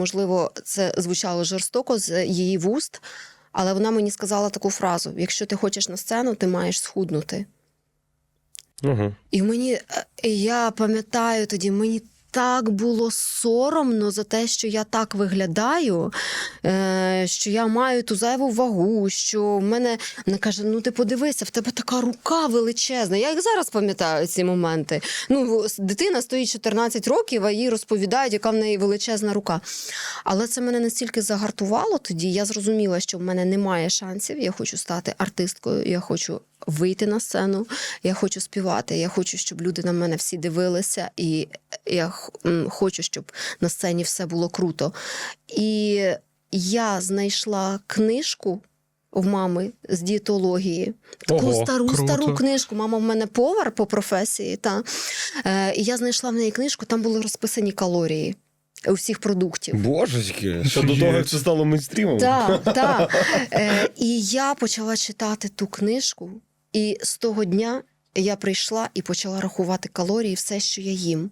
Можливо, це звучало жорстоко з її вуст, але вона мені сказала таку фразу: якщо ти хочеш на сцену, ти маєш схуднути. Угу. І мені е, я пам'ятаю тоді, мені так було соромно за те, що я так виглядаю, е, що я маю ту зайву вагу, що в мене вона каже: ну ти подивися, в тебе така рука величезна. Я як зараз пам'ятаю ці моменти. Ну, дитина стоїть 14 років, а їй розповідають, яка в неї величезна рука. Але це мене настільки загартувало тоді. Я зрозуміла, що в мене немає шансів. Я хочу стати артисткою, я хочу вийти на сцену, я хочу співати, я хочу, щоб люди на мене всі дивилися, і я хочу, щоб на сцені все було круто. І я знайшла книжку. В мами з дієтології. Таку Ого, стару круто. стару книжку. Мама в мене повар по професії. Та. Е, і я знайшла в неї книжку, там були розписані калорії усіх продуктів. Божечки, Що до того, як це стало мейнстрімом. Так, так. Е, і я почала читати ту книжку, і з того дня я прийшла і почала рахувати калорії, все, що я їм.